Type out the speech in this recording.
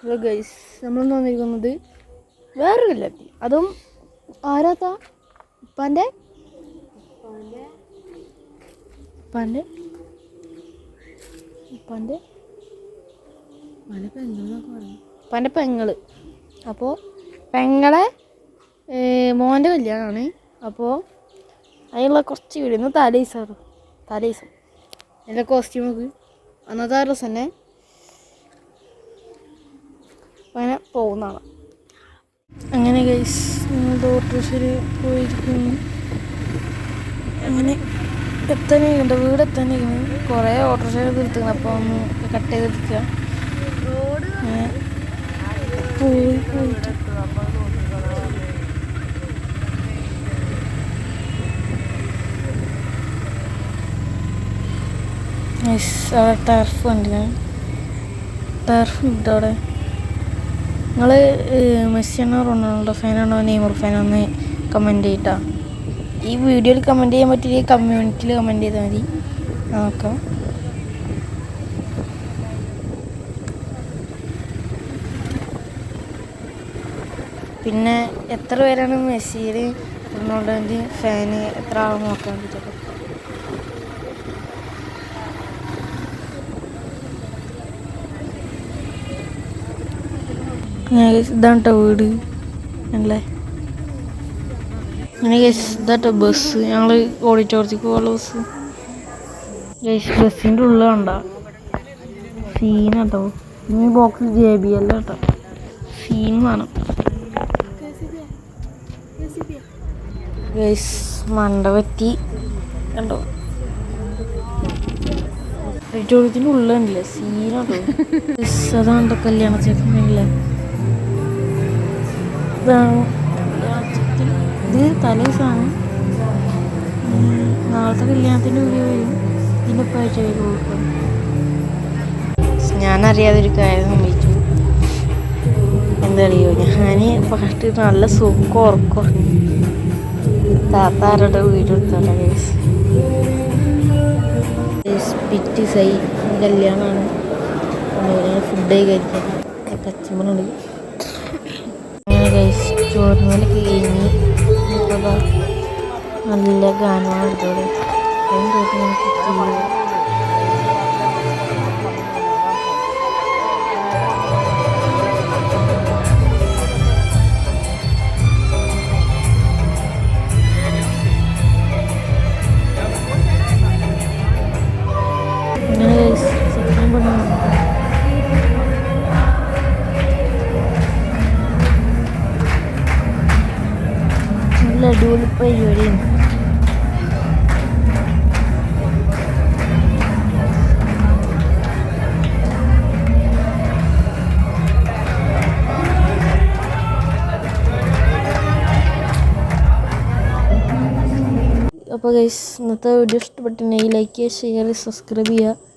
Hello guys നമ്മൾ വന്നിരിക്കുന്നത് വേറൊരു കല്ലാപ്പി അതും ആരാത്താ? ഉപ്പാന്റെ ഉപ്പാന്റെ ഉപ്പാന്റെ ഉപ്പാന്റെ പെങ്ങൾ. അപ്പോൾ പെങ്ങളെ മോന്റെ കല്യാണമാണ് അപ്പോൾ അതിനുള്ള കുറച്ച് ഇന്ന് തലേസാറ് തലേസം എന്റെ കോസ്റ്റ്യൂമൊക്കെ അന്നത്തെ ആ ഡ്രസ്സ് തന്നെ. അങ്ങനെ പോകുന്നതാണ്. അങ്ങനെ ഗൈസ് ഓട്ടോറിക്ഷയിൽ പോയിരിക്കുന്നു. അങ്ങനെ എത്താനുണ്ട് വീട് എത്താനിരിക്കുന്നു കുറേ ഓട്ടോറിക്ഷ നിർത്തുന്നു അപ്പോൾ ഒന്ന് കട്ട് ചെയ്തെടുക്കുക പോയി പോയിട്ട്. അവിടെ ടർഫ് ഉണ്ട് ടർഫ് ഉണ്ട് അവിടെ. നിങ്ങൾ മെസ്സിയാണോ റൊണാൾഡോ ഫാനാണോ നെയ്മർ ഫാനോ എന്ന് കമന്റ് ചെയ്യട്ടോ. ഈ വീഡിയോയിൽ കമന്റ് ചെയ്യാൻ പറ്റില്ല കമ്മ്യൂണിറ്റിയിൽ കമന്റ് ചെയ്താൽ മതി. നോക്കാം പിന്നെ എത്ര പേരാണ് മെസ്സിയിൽ റൊണാൾഡോന്റെ ഫാന് എത്ര ആളും നോക്കാൻ പറ്റുള്ളൂ ഇതാണ് കേട്ടോ വീട്. ഞങ്ങളെ. അങ്ങനെ ബസ് ഞങ്ങൾ ഓഡിറ്റോറിയത്തേക്ക് പോകാനുള്ള ബസ് ഗൈസ് ബസ്സിന്റെ ഉള്ളിൽ കണ്ട. സീനാട്ടോ ഈ ബോക്സ് ജെ ബി അല്ല കേട്ടോ സീൻ വേണം ഗൈസ് മണ്ടപറ്റി കണ്ടോ? ഓഡിറ്റോറിയത്തിന്റെ ഉള്ളിലുണ്ടല്ലേ? സീനാട്ടോ ഗൈസ് അതാണ്ടോ കല്യാണ ചേട്ടൻ. ഇത്. തലേസാണ്. നാളത്തെ കല്യാണത്തിന്റെ വീഡിയോ വരും പൈസ കൊടുക്കും ഞാനറിയാതെ കാര്യം സംഭവിച്ചു. എന്താ അറിയോ ഞാൻ ഫസ്റ്റ് നല്ല സുഖം ഉറക്കും. താത്താരുടെ വീഡിയോ എടുത്തോട്ടെ ഗൈസ് പിറ്റി സൈ കല്യാണമാണ്. ഫുഡ് കഴിക്കാൻ. കച്ചമ്പനുണ്ട് അങ്ങനെ ഗൈസ് ചോറിനൊക്കെ കഴിഞ്ഞ് നല്ല ഗാനമാണ് ഇതോടെ എന്തൊക്കെ നല്ല അടിപൊളി പരിപാടിയാണ് അപ്പോൾ ഗൈസ് ഇന്നത്തെ വീഡിയോ ഇഷ്ടപ്പെട്ടിട്ടുണ്ടെങ്കിൽ ലൈക്ക് ചെയ്യുക ഷെയർ സബ്സ്ക്രൈബ് ചെയ്യുക.